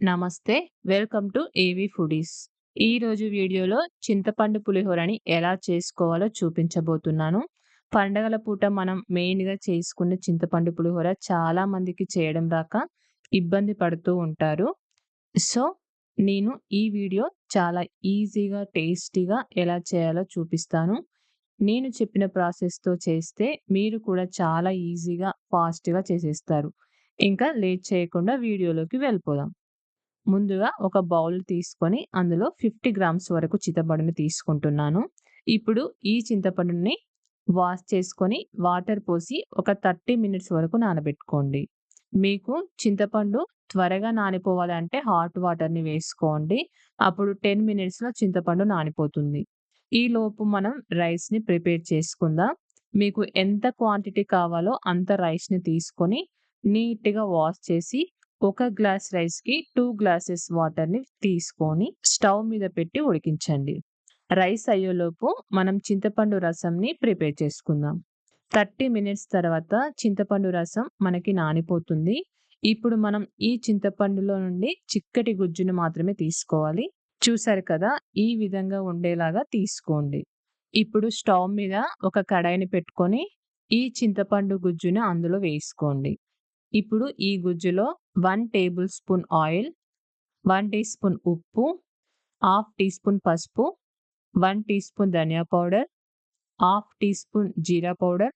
నమస్తే welcome to ఏవి foodies. ఈరోజు వీడియోలో చింతపండు పులిహోరని ఎలా చేసుకోవాలో చూపించబోతున్నాను. పండగల పూట మనం మెయిన్గా చేసుకునే చింతపండు పులిహోర చాలామందికి చేయడం రాక ఇబ్బంది పడుతూ ఉంటారు. సో నేను ఈ వీడియో చాలా ఈజీగా టేస్టీగా ఎలా చేయాలో చూపిస్తాను. నేను చెప్పిన ప్రాసెస్తో చేస్తే మీరు కూడా చాలా ఈజీగా ఫాస్ట్గా చేసేస్తారు. ఇంకా లేట్ చేయకుండా వీడియోలోకి వెళ్ళిపోదాం. ముందుగా ఒక బౌల్ తీసుకొని అందులో ఫిఫ్టీ గ్రామ్స్ వరకు చింతపండుని తీసుకుంటున్నాను. ఇప్పుడు ఈ చింతపండుని వాష్ చేసుకొని వాటర్ పోసి ఒక థర్టీ మినిట్స్ వరకు నానబెట్టుకోండి. మీకు చింతపండు త్వరగా నానిపోవాలంటే హాట్ వాటర్ని వేసుకోండి. అప్పుడు టెన్ మినిట్స్లో చింతపండు నానిపోతుంది. ఈలోపు మనం రైస్ని ప్రిపేర్ చేసుకుందాం. మీకు ఎంత క్వాంటిటీ కావాలో అంత రైస్ని తీసుకొని నీట్గా వాష్ చేసి ఒక గ్లాస్ రైస్కి టూ గ్లాసెస్ వాటర్ని తీసుకొని స్టవ్ మీద పెట్టి ఉడికించండి. రైస్ అయ్యేలోపు మనం చింతపండు రసంని ప్రిపేర్ చేసుకుందాం. థర్టీ మినిట్స్ తర్వాత చింతపండు రసం మనకి నానిపోతుంది. ఇప్పుడు మనం ఈ చింతపండులో నుండి చిక్కటి గుజ్జును మాత్రమే తీసుకోవాలి. చూసారు కదా ఈ విధంగా ఉండేలాగా తీసుకోండి. ఇప్పుడు స్టవ్ మీద ఒక కడాయిని పెట్టుకొని ఈ చింతపండు గుజ్జును అందులో వేసుకోండి. ఇప్పుడు ఈ గుజ్జులో one tablespoon oil one teaspoon ఉప్పు హాఫ్ టీ స్పూన్ పసుపు వన్ టీ స్పూన్ ధనియా పౌడర్ హాఫ్ టీ స్పూన్ జీరా పౌడర్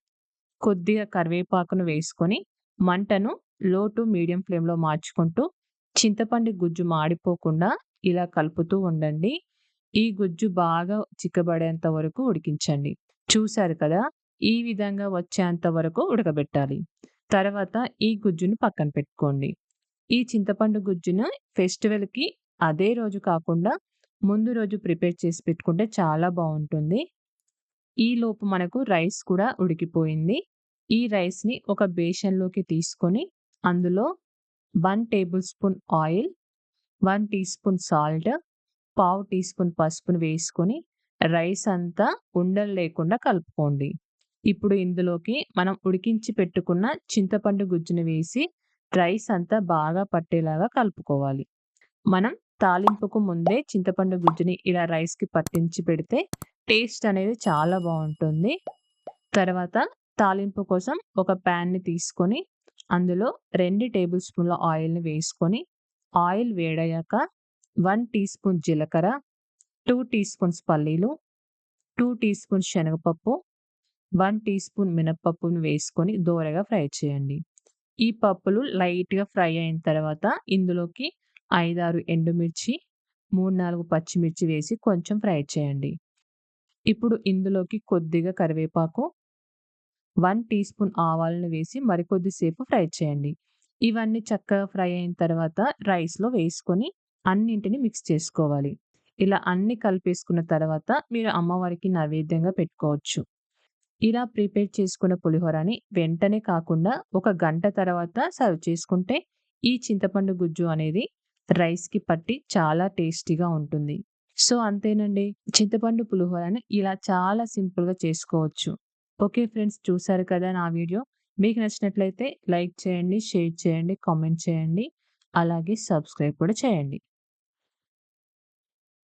కొద్దిగా కరివేపాకును వేసుకొని మంటను లో టు మీడియం ఫ్లేమ్లో మార్చుకుంటూ చింతపండు గుజ్జు మాడిపోకుండా ఇలా కలుపుతూ ఉండండి. ఈ గుజ్జు బాగా చిక్కబడేంత వరకు ఉడికించండి. చూశారు కదా? ఈ విధంగా వచ్చేంత వరకు ఉడకబెట్టాలి. తర్వాత ఈ గుజ్జును పక్కన పెట్టుకోండి. ఈ చింతపండు గుజ్జును ఫెస్టివల్కి అదే రోజు కాకుండా ముందు రోజు ప్రిపేర్ చేసి పెట్టుకుంటే చాలా బాగుంటుంది. ఈ లోపు మనకు రైస్ కూడా ఉడికిపోయింది. ఈ రైస్ని ఒక బేషన్లోకి తీసుకొని అందులో one tablespoon oil one teaspoon salt పావు టీ స్పూన్ పసుపును వేసుకొని రైస్ అంతా ఉండలు లేకుండా కలుపుకోండి. ఇప్పుడు ఇందులోకి మనం ఉడికించి పెట్టుకున్న చింతపండు గుజ్జును వేసి రైస్ అంతా బాగా పట్టేలాగా కలుపుకోవాలి. మనం తాలింపుకు ముందే చింతపండు గుజ్జుని ఇలా రైస్కి పట్టించి పెడితే టేస్ట్ అనేది చాలా బాగుంటుంది. తర్వాత తాలింపు కోసం ఒక ప్యాన్ని తీసుకొని అందులో రెండు టేబుల్ స్పూన్ల ఆయిల్ని వేసుకొని ఆయిల్ వేడయ్యాక వన్ టీ స్పూన్ జీలకర్ర టూ టీ స్పూన్స్ పల్లీలు టూ టీ స్పూన్స్ శనగపప్పు వన్ టీ స్పూన్ మినప్పప్పును వేసుకొని దోరగా ఫ్రై చేయండి. ఈ పప్పులు లైట్గా ఫ్రై అయిన తర్వాత ఇందులోకి ఐదారు ఎండుమిర్చి మూడు నాలుగు పచ్చిమిర్చి వేసి కొంచెం ఫ్రై చేయండి. ఇప్పుడు ఇందులోకి కొద్దిగా కరివేపాకు వన్ టీ స్పూన్ ఆవాలను వేసి మరికొద్దిసేపు ఫ్రై చేయండి. ఇవన్నీ చక్కగా ఫ్రై అయిన తర్వాత రైస్లో వేసుకొని అన్నింటిని మిక్స్ చేసుకోవాలి. ఇలా అన్ని కలిపేసుకున్న తర్వాత మీరు అమ్మవారికి నైవేద్యంగా పెట్టుకోవచ్చు. ఇలా ప్రిపేర్ చేసుకున్న పులిహోరని వెంటనే కాకుండా ఒక గంట తర్వాత సర్వ్ చేసుకుంటే ఈ చింతపండు గుజ్జు అనేది రైస్కి పట్టి చాలా టేస్టీగా ఉంటుంది. సో అంతేనండి. చింతపండు పులిహోరని ఇలా చాలా సింపుల్గా చేసుకోవచ్చు. ఓకే ఫ్రెండ్స్ చూసారు కదా నా వీడియో? మీకు నచ్చినట్లయితే లైక్ చేయండి షేర్ చేయండి కామెంట్ చేయండి. అలాగే సబ్స్క్రైబ్ కూడా చేయండి.